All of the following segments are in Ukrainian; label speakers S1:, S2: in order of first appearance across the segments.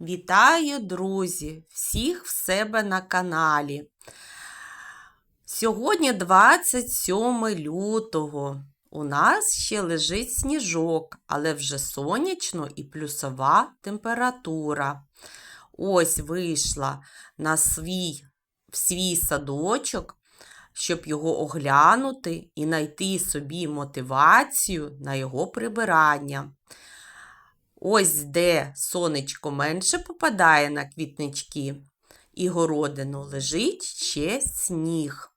S1: Вітаю, друзі! Всіх в себе на каналі. Сьогодні 27 лютого. У нас ще лежить сніжок, але вже сонячно і плюсова температура. Ось вийшла на свій, в свій садочок, щоб його оглянути і знайти собі мотивацію на його прибирання. Ось де сонечко менше попадає на квітнички і городину лежить ще сніг.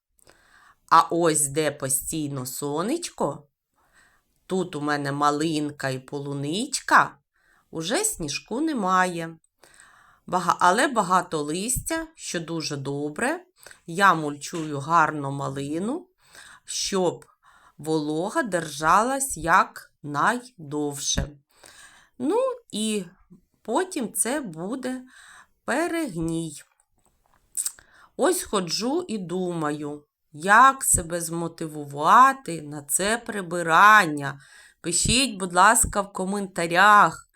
S1: А ось де постійно сонечко, тут у мене малинка і полуничка, уже сніжку немає. Але багато листя, що дуже добре. Я мульчую гарно малину, щоб волога держалась як найдовше. Ну і потім це буде перегній. Ось ходжу і думаю, як себе змотивувати на це прибирання. Пишіть, будь ласка, в коментарях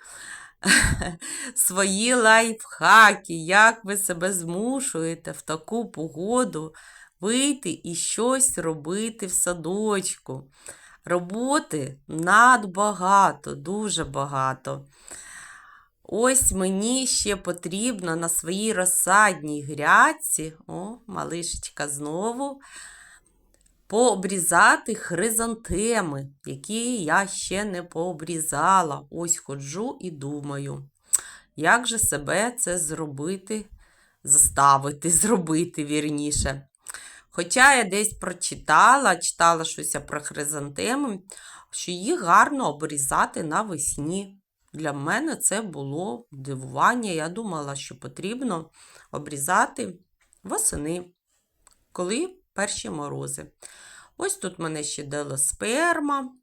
S1: свої лайфхаки, як ви себе змушуєте в таку погоду вийти і щось робити в садочку. Роботи надбагато, дуже багато. Ось мені ще потрібно на своїй розсадній грядці, о, малишечка знову, пообрізати хризантеми, які я ще не пообрізала. Ось ходжу і думаю, як же себе це зробити, заставити, зробити вірніше. Хоча я десь прочитала, читала щось про хризантеми, що їх гарно обрізати навесні. Для мене це було дивування. Я думала, що потрібно обрізати восени, коли перші морози. Ось тут в мене ще делосперма,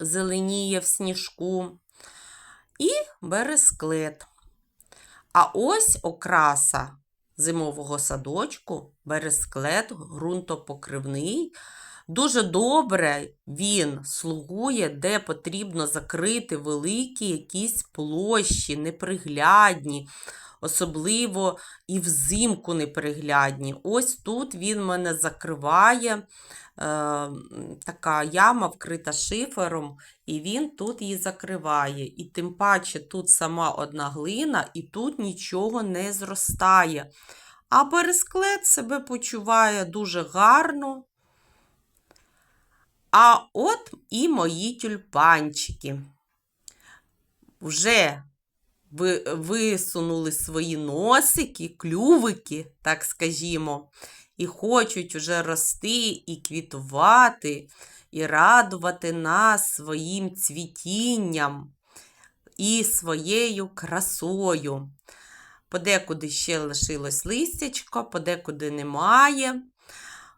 S1: зеленіє в сніжку і бересклет. А ось окраса зимового садочку, бересклет ґрунтопокривний. Дуже добре він слугує, де потрібно закрити великі якісь площі, неприглядні, особливо і взимку неприглядні. Ось тут він мене закриває, е, така яма вкрита шифером, і він тут її закриває. І тим паче тут сама одна глина, і тут нічого не зростає. А бересклет себе почуває дуже гарно. А от і мої тюльпанчики. Вже ви- висунули свої носики, клювики, так скажімо, і хочуть уже рости і квітувати, і радувати нас своїм цвітінням і своєю красою. Подекуди ще лишилось листячко, подекуди немає.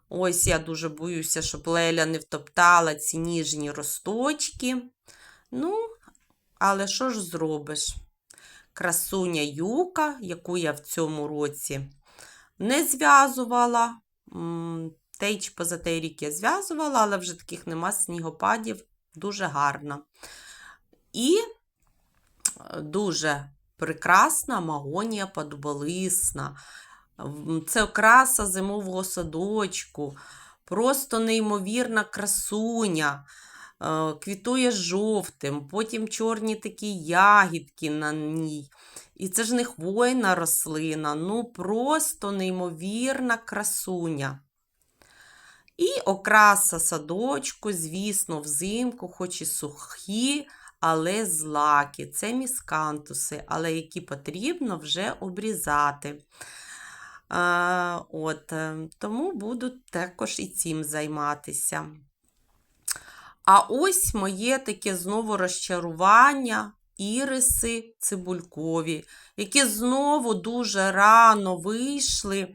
S1: Ось я дуже боюся, щоб Леля не втоптала ці ніжні росточки. Ну, але що ж зробиш? Красуня юка, яку я в цьому році не зв'язувала. М, Той чи позатей рік я зв'язувала, але вже таких нема снігопадів. Дуже гарна. І е, дуже прекрасна магонія подоболисна. Це окраса зимового садочку, просто неймовірна красуня. Е, Квітує жовтим, потім чорні такі ягідки на ній. І це ж не хвойна рослина, ну просто неймовірна красуня. І окраса садочку, звісно, взимку, хоч і сухі, але злаки. Це міскантуси, але які потрібно вже обрізати. А, от, е, тому буду також і цим займатися. А ось моє таке знову розчарування. Іриси цибулькові, які знову дуже рано вийшли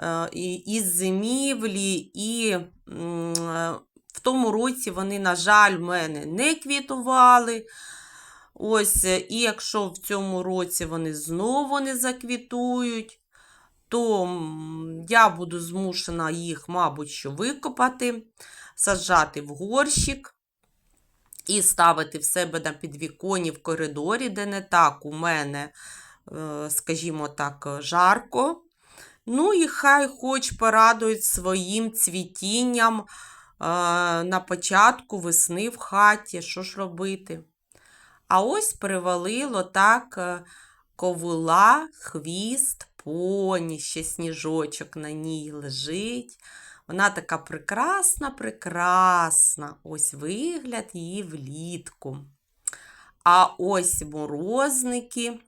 S1: е, із зимівлі, і в тому році вони, на жаль, в мене не квітували. Ось, і якщо в цьому році вони знову не заквітують, то я буду змушена їх, мабуть, що викопати, саджати в горщик і ставити в себе на підвіконі в коридорі, де не так у мене е, скажімо так, жарко. Ну і хай хоч порадують своїм цвітінням е, на початку весни в хаті. Що ж робити? А ось привалило так е, ковила, хвіст, поні, ще сніжочок на ній лежить. Вона така прекрасна, прекрасна. Ось вигляд її влітку. А ось морозники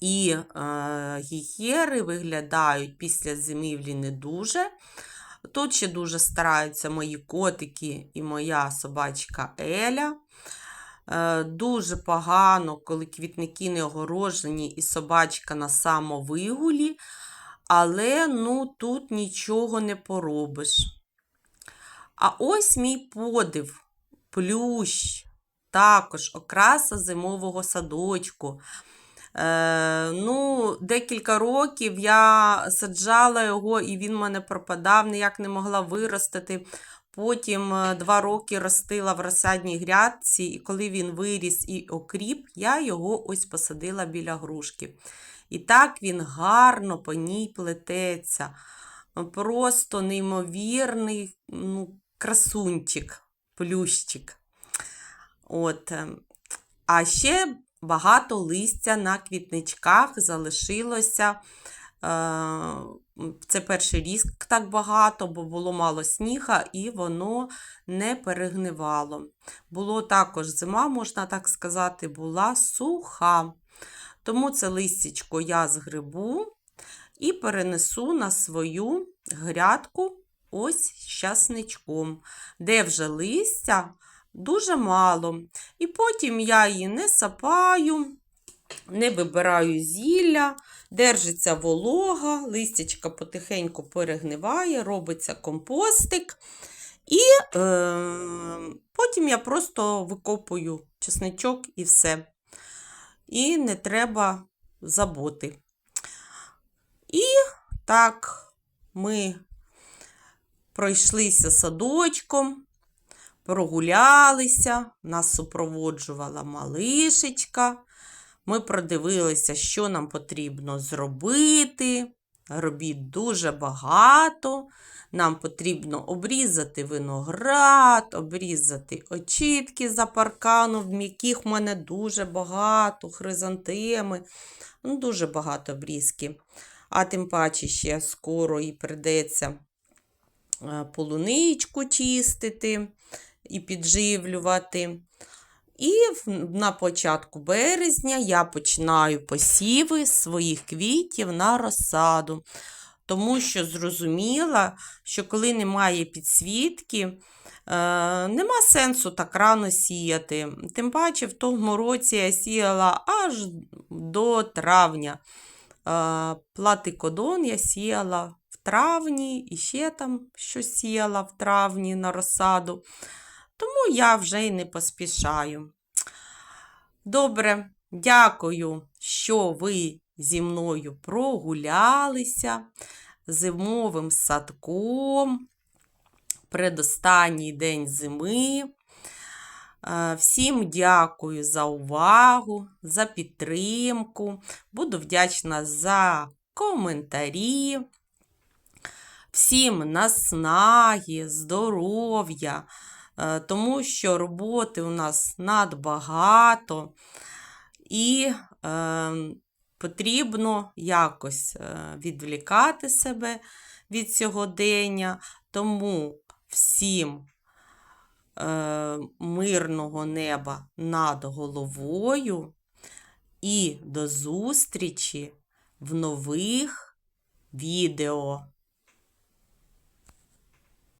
S1: і е, гієри виглядають після зимівлі не дуже. Тут ще дуже стараються мої котики і моя собачка Еля. Е, Дуже погано, коли квітники не огорожені і собачка на самовигулі, але ну, тут нічого не поробиш. А ось мій подив, плющ, також окраса зимового садочку. Е, ну, Декілька років я саджала його, і він в мене пропадав, ніяк не могла виростити. Потім е, два роки ростила в розсадній грядці, і коли він виріс і окріп, я його ось посадила біля грушки. І так він гарно по ній плететься. Просто неймовірний ну, красунчик, плющик. От. е, А ще багато листя на квітничках залишилося. Е, Це перший рік так багато, бо було мало сніга і воно не перегнивало. Було також зима, можна так сказати, була суха. Тому це листячко я згребу і перенесу на свою грядку ось з часничком, де вже листя дуже мало. І потім я її не сапаю, не вибираю зілля, держиться волога, листячка потихеньку перегниває, робиться компостик. І е, потім я просто викопую чесничок і все. І не треба заботи. І так ми пройшлися садочком, прогулялися, нас супроводжувала малишечка. Ми продивилися, що нам потрібно зробити. Робіт дуже багато. Нам потрібно обрізати виноград, обрізати очітки за парканом, яких в мене дуже багато, хризантеми, ну, дуже багато обрізки. А тим паче ще скоро і придеться е, полуничку чистити і підживлювати. І на початку березня я починаю посіви своїх квітів на розсаду. Тому що зрозуміла, що коли немає підсвітки, е, нема сенсу так рано сіяти. Тим паче, в тому році я сіяла аж до травня. Е, платикодон я сіяла в травні і ще там щось сіяла в травні на розсаду. Тому я вже й не поспішаю. Добре, дякую, що ви зі мною прогулялися зимовим садком. Предостанній день зими. Е, Всім дякую за увагу, за підтримку. Буду вдячна за коментарі. Всім наснаги, здоров'я, тому що роботи у нас надбагато. І е, потрібно якось е, відвлікати себе від сьогодення. Тому всім е, мирного неба над головою і до зустрічі в нових відео.